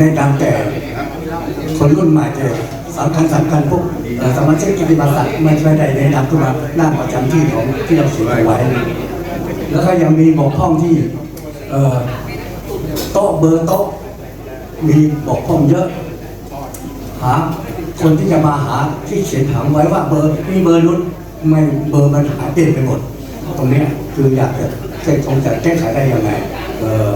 ในตามแต่คนรุ่นใหม่จะสำคัญสำคัญพวกสมาชิกกิติมศักดิ์ไม่ไม่ได้แนะนำขึ้นมาหน้าประจำที่ของที่เราเสียไว้ แล้วก็ยังมีบกพร่องที่โต๊ะเบอร์โต๊ะมีบกพร่องเยอะ หาคนที่จะมาหาที่เขียนถามไว้ว่าเบอร์นี่เบอร์นู้นไม่เบอร์มันหายเปลี่ยนไปหมด ตรงนี้คืออยากจะแก้คงจะแก้ไขได้ยังไงเออ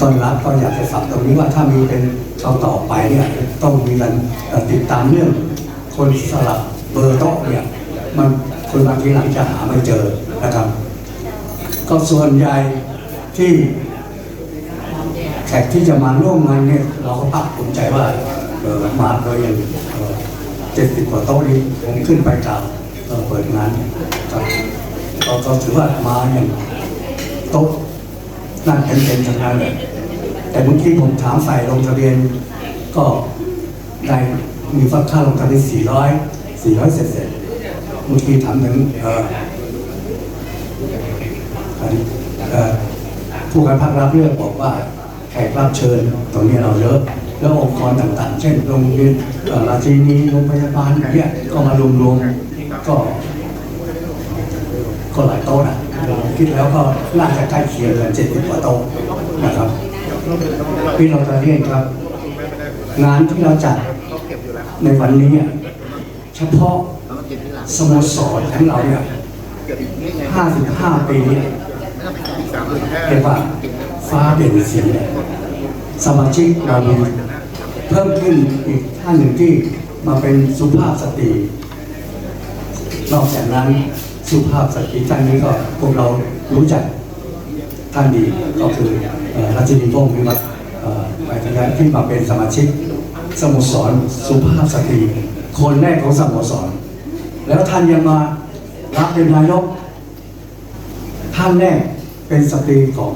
ต้อนรับก็อยากจะฝากตรงนี้ว่าถ้ามีเป็นเอาต่อไปเนี่ยต้องมีการติดตามเรื่อง คนสลับเบอร์โต๊ะเนี่ยมันคนบางทีหลังจะหาไม่เจอนะครับ ก็ส่วนใหญ่ที่แขกที่จะมาร่วมงานเนี่ยเราก็ภาคภูมิใจว่าเออมาโดยอย่างเจ็ดสิบกว่าโต๊ะนี้ผมขึ้นไปกล่าวเอ่อเปิดงานครับก็ก็ถือว่ามาอย่างโต๊ะ นั่งเต็มๆทั้งนั้นเลยแต่เมื่อกี้ผมถามฝ่ายลงทะเบียนก็ได้มีฟักค่าลงทะเบียน400 400 เสร็จเสร็จๆเมื่อกี้ถามถึงผู้การภาครับเลือกบอกว่าแขกรับเชิญตรงนี้เราเยอะแล้วองค์กรต่างๆ เช่นโรงเรียนราชินีโรงพยาบาลอะไรเนี่ยก็มารวมๆก็ก็หลายโต๊ะนะ คิดแล้วก็น่าจะใกล้เคียงกันเจ็ดสิบกว่าโต๊ะนะครับพี่เราจะเรียนครับ งานที่เราจัดในวันนี้เนี่ยเฉพาะสโมสรของเราเนี่ย55ปีเนี่ยเรียกว่าฟ้าเด่นเสียงสมาชิกเรามีเพิ่มขึ้นอีกท่านหนึ่งที่มาเป็นสุภาพสตรีนอกจากนั้น สุภาพสตรีท่านนี้ก็พวกเรารู้จักท่านดีก็คือราชินีพงศ์วิวัฒน์ไปทางนั้นที่มาเป็นสมาชิกสโมสรสุภาพสตรีคนแรกของสโมสร แล้วท่านยังมารับเป็นนายก ท่านแรกเป็นสตรีของ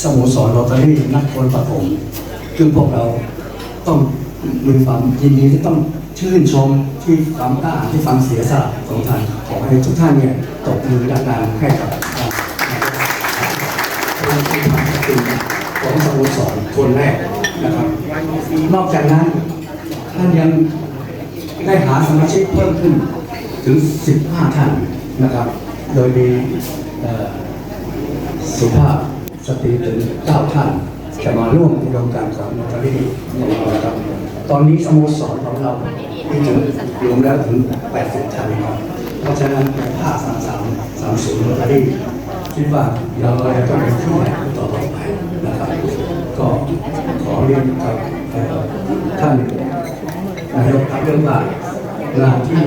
สโมสรโรตารี่นักคนปฐมคือพวกเราต้องมีความยินดีที่ต้องชื่นชมที่ความกล้าที่ความเสียสละของท่านขอให้ทุกท่านเนี่ย ตบมือดังๆให้กับท่านเป็นที่ทำสตรีของสโมสรคนแรกนะครับ นอกจากนั้นท่านยังได้หาสมาชิกเพิ่มขึ้นถึง 15 ท่านนะครับ โดยมีสุภาพสตรีถึง9ท่านจะมาร่วมในโครงการของนอตารีของเรานะครับ ตอนนี้สโมสรของเรามีถึงรวมแล้วถึง 80ท่านครับ เพราะฉะนั้นในภาค33 30นอตารีคิดว่าเราจะต้องเป็นที่ใหญ่ต่อไปนะครับ ก็ขอเรียนกับท่านนายกครับเรื่องว่างานที่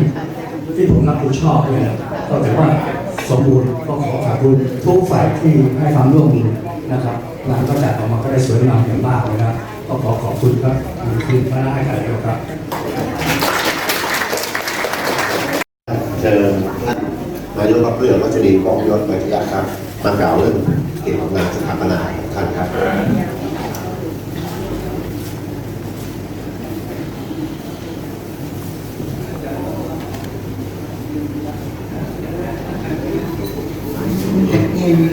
ที่ผมรับผิดชอบเนี่ยก็ถือว่าสมบูรณ์ก็ขอขอบคุณทุกฝ่ายที่ให้ความร่วมมือนะครับงานก็จัดออกมาก็ได้สวยงามอย่างมากเลยนะก็ขอขอบคุณครับขอบคุณพระนายกครับ เชิญท่าน นายกรับเรื่องวัชรีกองยศวิทยาครับ มากล่าวเรื่องเกี่ยวกับงานสถาปนาของท่านครับเรียน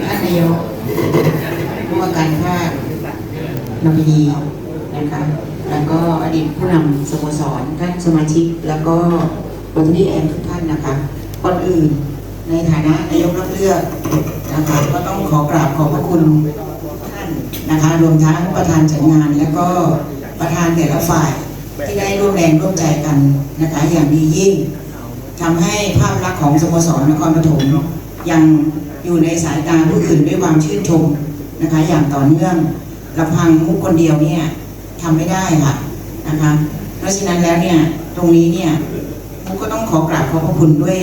ท่านนายกผู้ว่าการภาคนำดีนะคะ แล้วก็อดีตผู้นำสโมสรท่านสมาชิก แล้วก็บริษัทแอนทุกท่านนะคะ ก่อนอื่นฐานะนายกรับเลือกนะคะก็ต้องขอกราบขอบพระคุณท่านนะคะรวมทั้งประธานจัดงาน แล้วก็ประธานแต่ละฝ่ายที่ได้ร่วมแรงร่วมใจกันนะคะอย่างดียิ่งทำให้ภาพลักษณ์ของสโมสรนครปฐมยังอยู่ในสายตาผู้อื่นด้วยความชื่นชมนะคะ อย่างต่อเนื่องลำพังมุกคนเดียวเนี่ยทำไม่ได้ค่ะนะคะ เพราะฉะนั้นแล้วเนี่ยตรงนี้เนี่ยมุกก็ต้องขอกราบขอบพระคุณด้วย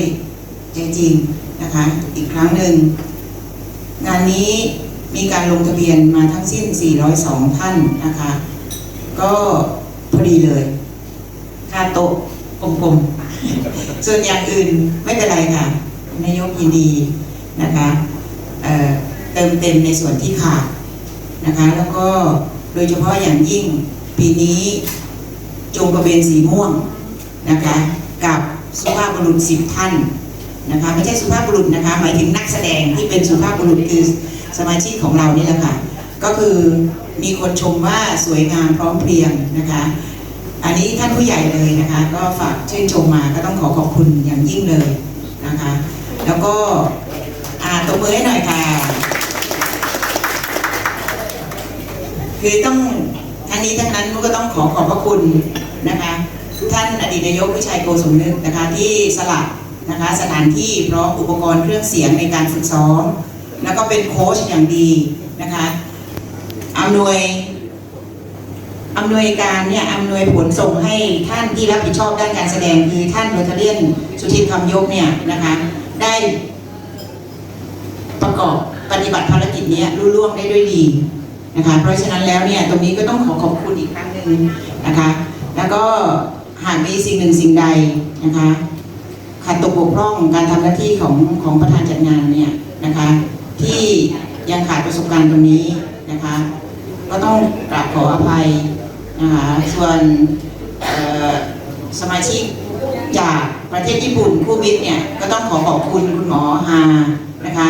ใจจริง นะคะอีกครั้งหนึ่ง งานนี้มีการลงทะเบียนมาทั้งสิ้น 402 ท่านนะคะ ก็พอดีเลยค่าโต๊ะกลมๆ ส่วนอย่างอื่นไม่เป็นไรค่ะนายกยินดีนะคะเเติมเต็มในส่วนที่ขาดนะคะ แล้วก็โดยเฉพาะอย่างยิ่งปีนี้จงกระเบนสีม่วงนะคะ กับสุภาพบุรุษสิบท่าน นะคะไม่ใช่สุภาพบุรุษนะคะ หมายถึงนักแสดงที่เป็นสุภาพบุรุษคือสมาชิกของเรานี่แหละค่ะ ก็คือมีคนชมว่าสวยงามพร้อมเพรียงนะคะ อันนี้ท่านผู้ใหญ่เลยนะคะ ก็ฝากชื่นชมมาก็ต้องขอขอบคุณอย่างยิ่งเลยนะคะ แล้วก็อาตบมือให้หน่อยค่ะคือต้องทั้งนี้ทั้งนั้นก็ต้องขอขอบพระคุณนะคะ ท่านอดีตนายกวิชัยโกสมนึกนะคะ ที่สละ นะคะสถานที่พร้อมอุปกรณ์เครื่องเสียงในการฝึกซ้อม แล้วก็เป็นโค้ชอย่างดีนะคะอำนวยอำนวยการเนี่ยอำนวยผลส่งให้ท่านที่รับผิดชอบด้านการแสดงคือท่านโรทเลียนสุทินคำยกเนี่ยนะคะได้ประกอบปฏิบัติภารกิจนี้รุ่ล่วงได้ด้วยดีนะคะเพราะฉะนั้นแล้วเนี่ยตรงนี้ก็ต้องขอขอบคุณอีกครั้งหนึ่งนะคะ แล้วก็หากมีสิ่งหนึ่งสิ่งใดนะคะ ขัดตกบกพร่องการทำหน้าที่ของของประธานจัดงานเนี่ยนะคะ ที่ยังขาดประสบการณ์ตรงนี้นะคะ ก็ต้องกราบขออภัยนะคะส่วนสมาชิกจากประเทศญี่ปุ่นคู่มิตรเนี่ยก็ต้องขอขอบคุณคุณหมอฮานะคะ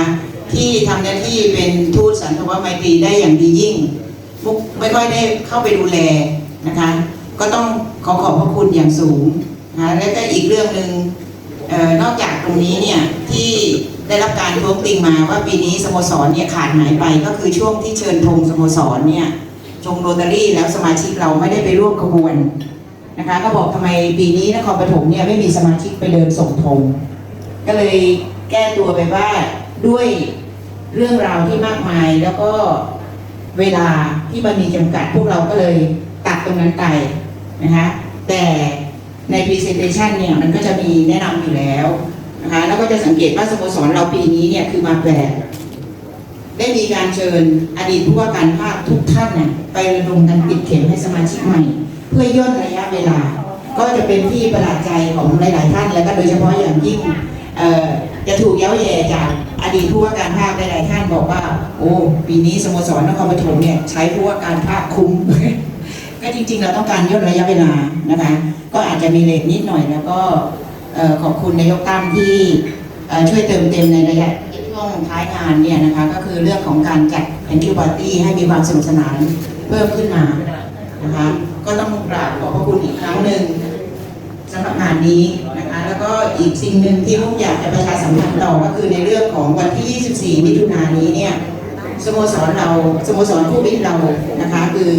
ที่ทำหน้าที่เป็นทูตสันทวไมตรีได้อย่างดียิ่งมุกไม่ค่อยได้เข้าไปดูแลนะคะ ก็ต้องขอขอบพระคุณอย่างสูงนะคะและก็อีกเรื่องหนึ่ง นอกจากตรงนี้เนี่ยที่ได้รับการท้วงติงมาว่าปีนี้สโมสรเนี่ยขาดหายไปก็คือช่วงที่เชิญธงสโมสรเนี่ยชงโรตารี่แล้วสมาชิกเราไม่ได้ไปร่วมขบวนนะคะ ก็บอกทำไมปีนี้นครปฐมเนี่ยไม่มีสมาชิกไปเดินส่งธงก็เลยแก้ตัวไปว่าด้วยเรื่องราวที่มากมายแล้วก็เวลาที่มันมีจำกัดพวกเราก็เลยตัดตรงนั้นไปนะคะแต่ ใน Presentation เนี่ยมันก็จะมีแนะนำอยู่แล้วนะคะแล้วก็จะสังเกตว่าสโมสรเราปีนี้เนี่ยคือมาแปลกได้มีการเชิญอดีตผู้ว่าการภาคทุกท่านน่ะไประดมกันปิดเข็มให้สมาชิกใหม่ เพื่อย่นระยะเวลา ก็จะเป็นที่ประหลาดใจของหลาย ๆ ท่าน แล้วก็โดยเฉพาะอย่างยิ่งจะถูกเย้าแย่จากอดีตผู้ว่าการภาคหลาย ๆ ท่านบอกว่า โอ้ปีนี้สโมสรนครปฐมเนี่ยใช้ผู้ว่าการภาคคุ้ม ก็จริงๆ เราต้องการย่นระยะเวลานะคะ ก็อาจจะมีเลทนิดหน่อยแล้วก็ขอบคุณนายกตั้มที่ช่วยเติมเต็มในระยะช่วงท้ายงานเนี่ยนะคะ ก็คือเรื่องของการจัดแอนคิวปาร์ตี้ให้มีความสนุกสนานเพิ่มขึ้นมานะคะก็ต้องกราบขอบพระคุณอีกครั้งหนึ่งสำหรับงานนี้นะคะ แล้วก็อีกสิ่งหนึ่งที่ผมอยากจะประชาสัมพันธ์ต่อก็คือในเรื่องของวันที่ 24 มิถุนายนนี้เนี่ยสโมสรเราสโมสรคู่มิตรเรานะคะ คือ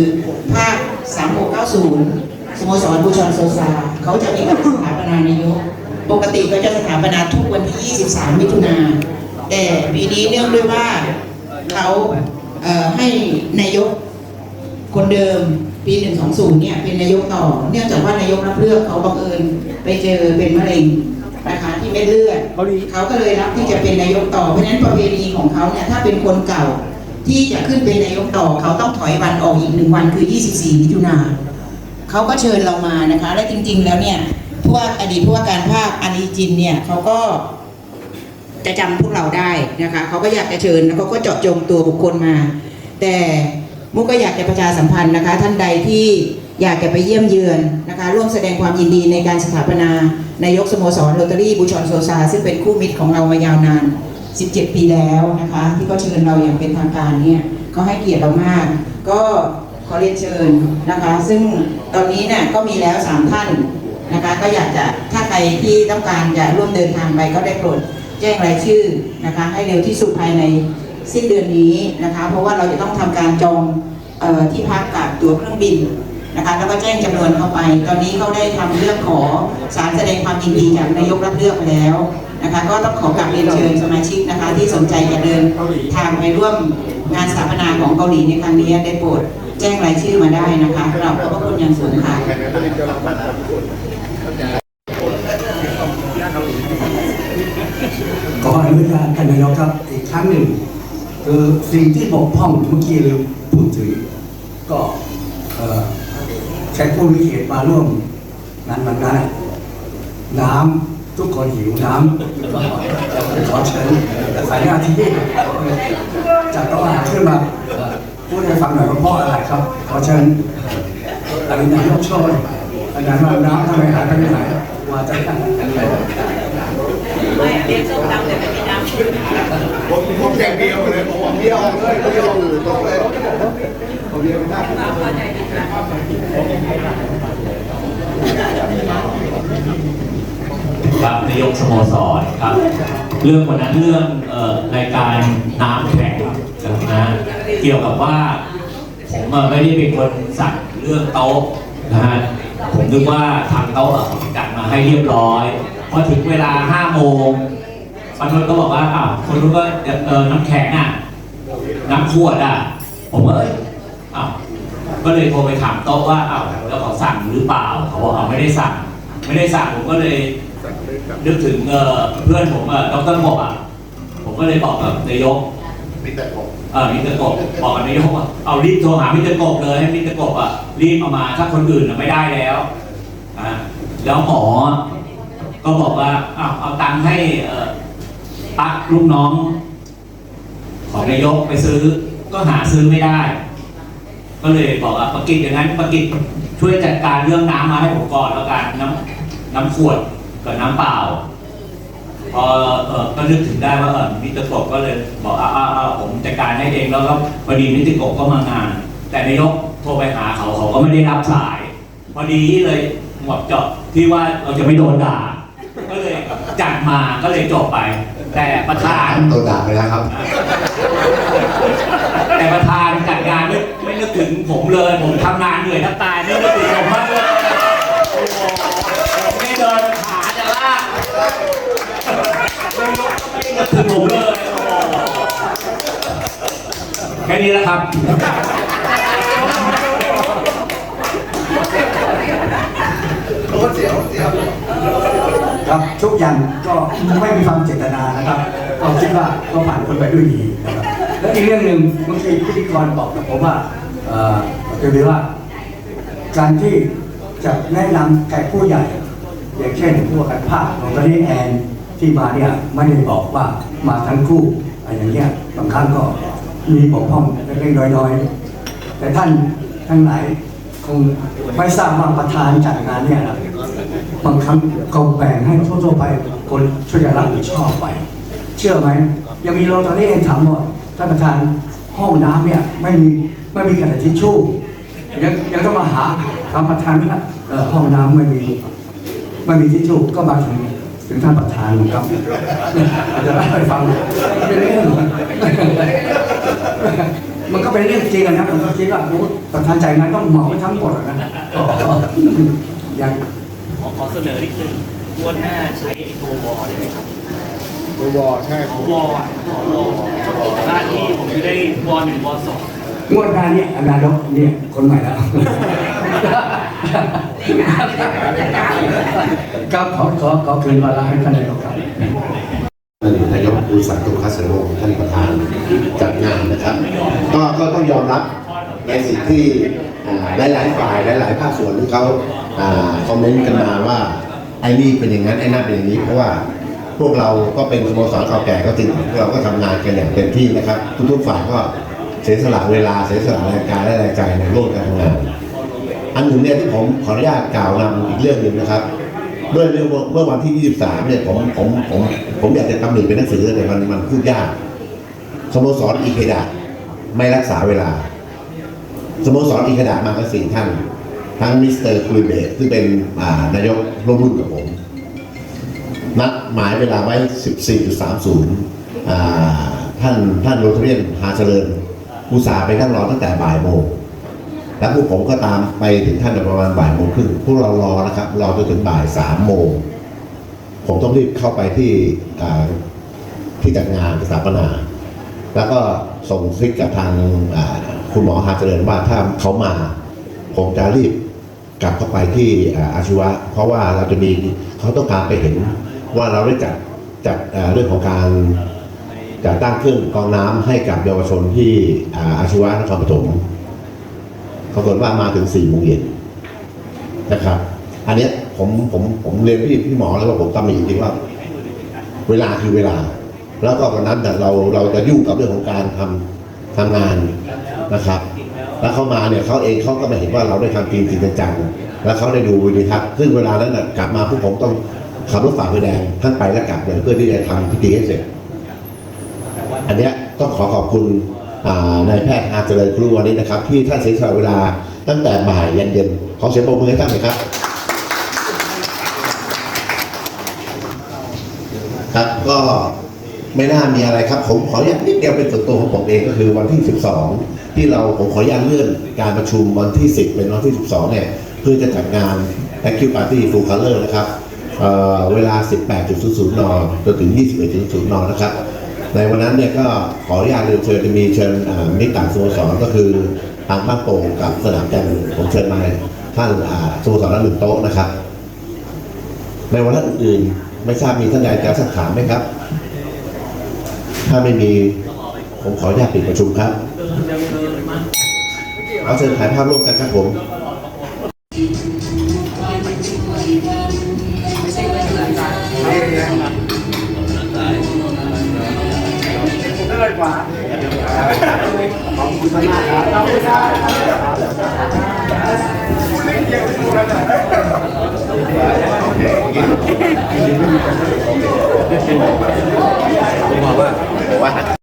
ภาค 3690 สโมสรบูชอนโซซา เขาจะมีการสถาปนานายก ปกติก็จะสถาปนาทุกวันที่ 23 มิถุนา แต่ปีนี้เนื่องด้วยว่าเขาเอ่อให้นายกคนเดิมปี 120 เนี่ยเป็นนายกต่อ เนื่องจากว่านายกรับเลือกเขาบังเอิญไปเจอเป็นมะเร็งนะคะที่เม็ดเลือดเขาก็เลยรับที่จะเป็นนายกต่อ เพราะฉะนั้นประเพณีของเขาเนี่ยถ้าเป็นคนเก่า ที่จะขึ้นเป็นนายกต่อเขาต้องถอยวันออกอีกหนึ่งวันคือ 24 มิถุนาเขาก็เชิญเรามานะคะ และจริง ๆ แล้วเนี่ยผู้ว่าอดีตผู้ว่าการภาคอานีจินเนี่ยเขาก็จะจำพวกเราได้นะคะเขาก็อยากจะเชิญแล้วเขาก็เจาะจงตัวบุคคลมา แต่มุกก็อยากจะประชาสัมพันธ์นะคะ ท่านใดที่อยากจะไปเยี่ยมเยือนนะคะ ร่วมแสดงความยินดีในการสถาปนานายกสโมสรโรตารี่บูชอนโซซา ซึ่งเป็นคู่มิตรของเรามายาวนาน 17 ปีแล้วนะคะ ที่เขาเชิญเราอย่างเป็นทางการเนี่ยเขาให้เกียรติเรามาก ก็ขอเรียนเชิญนะคะ ซึ่งตอนนี้เนี่ยก็มีแล้ว 3 ท่านนะคะ ก็อยากจะถ้าใครที่ต้องการจะร่วมเดินทางไปก็ได้โปรดแจ้งรายชื่อนะคะ ให้เร็วที่สุดภายในสิ้นเดือนนี้นะคะ เพราะว่าเราจะต้องทำการจองออที่พักกับตั๋วเครื่องบินนะคะแล้วก็แจ้งจำนวนเข้าไป ตอนนี้เขาได้ทำเรื่องขอสารแสดงความยินดีจากนายกรับเลือกไปแล้ว นะคะก็ต้องขอกลับเรียนเชิญสมาชิกนะคะ ที่สนใจจะเดินทางไปร่วมงานสถาปนาของเกาหลีในครั้งนี้ได้โปรดแจ้งรายชื่อมาได้นะคะกราขอบพระคุณอย่างสูงค่ะขออนุญาตท่านนายกครับอีกครั้งหนึ่งคือสิ่งที่บกพร่องเมื่อกี้ลืมพูดถึงก็เอ่อแขกผู้มีเกียรติมาร่วมงานวันนั้นนะน้ำ ทุกคนหิวน้ำขอเชิญสายหน้าที่จากโต๊ะอาหารขึ้นมาพูดให้ฟังหน่อยว่าพราะอะไรครับ ขอเชิญอนุญาตยกช่วยอาจารย์ว่าน้ำทำไมหายไปไหนมาจากไหนผมผมอย่างเดียวเลยผมเดียวเลยเดียวตรงเลยผมเดียวนะผม ครับนายกสโมสรครับ เรื่องวันนั้นเรื่องเอ่อรายการน้ำแข็งนะเกี่ยวกับว่า ผมไม่ได้เป็นคนสั่งเรื่องโต๊ะนะฮะผมนึกว่าทางโต๊ะอะจัดมาให้เรียบร้อยพอถึงเวลาห้าโมงปนนท์ก็บอกว่าอ้าวคนรู้นก็เออน้ำแข็งอะน้ำขวดอะ ผมเอ้ยอ้าวก็เลยโทรไปถามโต๊ะว่าอ้าวแล้วเขาสั่งหรือเปล่าเขาบอกอ้าไม่ได้สั่ง ไม่ได้สั่งผมก็เลย นึกถึงเอ่อเพื่อนผมอะดรหมกอะผมก็เลยบอกกับนายกมีแต่ผมเออมิสเตอร์กบบอกกับนายกว่าเอารีบโทรหามิสเตอร์กบเลยให้มิสเตอร์กบอะรีบเอามาถ้าคนอื่นน่ะไม่ได้แล้วอ่าแล้วหมอก็บอกว่าเอาเอาตังค์ให้เอ่อปักลูกน้อง ของนายกไปซื้อ ก็หาซื้อไม่ได้ ก็เลยบอกว่าประกิจอย่างนั้นประกิจช่วยจัดการเรื่องน้ำมาให้ผมก่อนแล้วกันน้ำน้ำขวด กับน้ำเปล่า พอเออก็นึกถึงได้ว่าเออมิสเตอร์กบก็เลยบอกอ้าวอ้าวอ้าวผมจัดการให้เองแล้วก็พอดีมิสเตอร์กบก็มางาน แต่นายกโทรไปหาเขาเขาก็ไม่ได้รับสาย พอดีเลยหมดจบที่ว่าเราจะไม่โดนด่า ก็เลยจัดมาก็เลยจบไป แต่ประธานตัวด่าไปแล้วครับ แต่ประธานจัดงานไม่ไม่นึกถึงผมเลย ผมทำงานเหนื่อยแทบตายไม่นึกถึงผมมากเลยโอ้โหผมไม่เดินขาจะลากไม่นึ กถึงผมเลยโอ้โหแค่นี้แล้วครับครับทุกอย่างก็ไม่มีความเจตนานะครับก็คิดว่าก็ผ่านคนไปด้วยดีนะครับแล้วอีกเรื่องหนึ่งเมื่อกี้พิธีกรบอกกับผมว่าเอ่อคือว่า การที่จะแนะนำแขกผู้ใหญ่ อย่างเช่นพวกกันภาคของตอนนี้แอน ที่มาเนี่ยไม่ได้บอกว่ามาทั้งคู่อะไรอย่างเงี้ยบางครั้งก็มีบกพร่องเล็กๆน้อยๆ แต่ท่านทั้งหลายคงไม่ทราบว่าประธานจัดงานเนี่ยนะบางครั้งก็แบ่งให้ทั่วๆไปคนช่วยกันรับผิดชอบไป เชื่อไหมยังมีโรตอรี่เองถามว่าท่านประธานห้องน้ำเนี่ยไม่มีไม่มีกระดาษทิชชู่ยังยังต้องมาหาทำประธานว่าห้องน้ำไม่มีไม่มีทิชชู่ก็มาถึง ถึงท่านประธานครับอาจจะเล่าให้ฟังเป็นเรื่องมันก็เป็นเรื่องจริงอะนะผมก็คิดว่าโอ้ประธานใจายงานต้องเหมาไปทั้งหมดอะนะก็ยังขอขอเสนอนิดนึงงวดหน้าใช้ไอ้ตัววอลได้ไหมครับตัววอใช่ขอวอลอะขอวอลหน้าที่ผมจะได้วอลหนึ่งวอลสองงวดหน้านี้นายกเนี่ยคนใหม่แล้ว ครับขอขอขอคืนเวลาให้ท่านนายกครับท่านนายกอุตสาหกรรมคัสโรท่านประธานจัดงานนะครับ ก็ก็ต้องยอมรับในสิ่งที่อ่าหลายฝ่ายหลายๆภาคส่วนที่เขาอ่าคอมเมนต์กันมาว่าไอ้นี่เป็นอย่างนั้นไอ้นั่นเป็นอย่างนี้เพราะว่าพวกเราก็เป็นสโมสรเก่าแก่ก็จริงพวกเราก็ทำงานกันอย่างเต็มที่นะครับ ทุกๆฝ่ายก็เสียสละเวลาเสียสละแรงกายและแรงใจในร่วมกันทำงาน อันหนึ่งเนี่ยที่ผมขออนุญาตกล่าวนำอีกเรื่องหนึ่งนะครับเมื่อเรื่อเมื่อวันที่ 23 เนี่ยผมผมผมผมอยากจะตำหนิเป็นหนังสือแต่มันมันพูดยากสโมสรอีเคดะไม่รักษาเวลาสโมสรอีเคดะมากันสี่ท่าน ทั้งมิสเตอร์คุยเบตซึ่งเป็นนายกร่วมรุ่นกับผม นัดหมายเวลาไว้ 14.30ท่านท่านโรทเรียนหาเจริญอุตสาห์ไปนั่งรอตั้งแต่บ่ายโมง แล้วพวกผมก็ตามไปถึงท่านประมาณบ่ายโมงครึ่งพวกเรารอนะครับรอจนถึงบ่ายสามโมงผมต้องรีบเข้าไปที่ที่จัดงานสถาปนา แล้วก็ส่งซิกกับทางคุณหมอหาเจริญว่าถ้าเขามา ผมจะรีบกลับเข้าไปที่อาชีวะ เพราะว่าเราจะมีเขาต้องการไปเห็นว่าเราได้จัดจัดเรื่องของการจัดตั้งเครื่องกองน้ำให้กับเยาวชนที่อาอาชีวะนครปฐม ปรากฏว่ามาถึงสี่โมงเย็นนะครับ อันเนี้ยผมผมผมเรียนพี่พี่หมอแล้วว่าผมตำหนิจริงว่า เวลาคือเวลา แล้วก็วันนั้นน่เราเราจะยุ่งกับเรื่องของการทำทำงานนะครับ แล้วเขามาเนี่ยเขาเองเขาก็ไม่เห็นว่าเราได้ทำจริงจริงจังๆแล้วเขาได้ดูวิดีทัศน์ซึ่งเวลานั้นน่ะกลับมาพวกผมต้องขับรถฝ่าไฟแดงทั้งไปและกลับเลยเพื่อที่จะทำพิธีให้เสร็จ อันเนี้ยต้องขอขอบคุณ นายแพทย์อาเจริญครูวันนี้นะครับ ที่ท่านเสียสละเวลาตั้งแต่บ่ายยันเย็นขอเสียงปรบมือให้ท่านหน่อยครับ ครับก็ไม่น่ามีอะไรครับ ผมขออนุญาตนิดเดียวเป็นส่วนตัวของผมเองก็คือวันที่ 12 ที่เราผมขออนุญาตเลื่อนการประชุมวันที่ 10 เป็นวันที่ 12 เนี่ยเพื่อจะจัดงาน Thank you Party Full Color นะครับเเวลา 18.00 น จนถึง 21.00 น นะครับ ในวันนั้นเนี่ยก็ขออนุญาตเรียนเชิญจะมีเชิญมิตรต่างสโมสรก็คือทางบ้านโป่งกับสนามจันทร์ผมเชิญมาท่านอ่สโมสรละหนึ่งโต๊ะนะครับ ในวันอื่นไม่ทราบมีท่านใดจะสักถามไหมครับ ถ้าไม่มีผมขออนุญาตปิดประชุมครับเอาเชิญถ่ายภาพร่วมกันครับผมเลิศหวาขอบคุณมากครับขอบคุณครับว่าว่า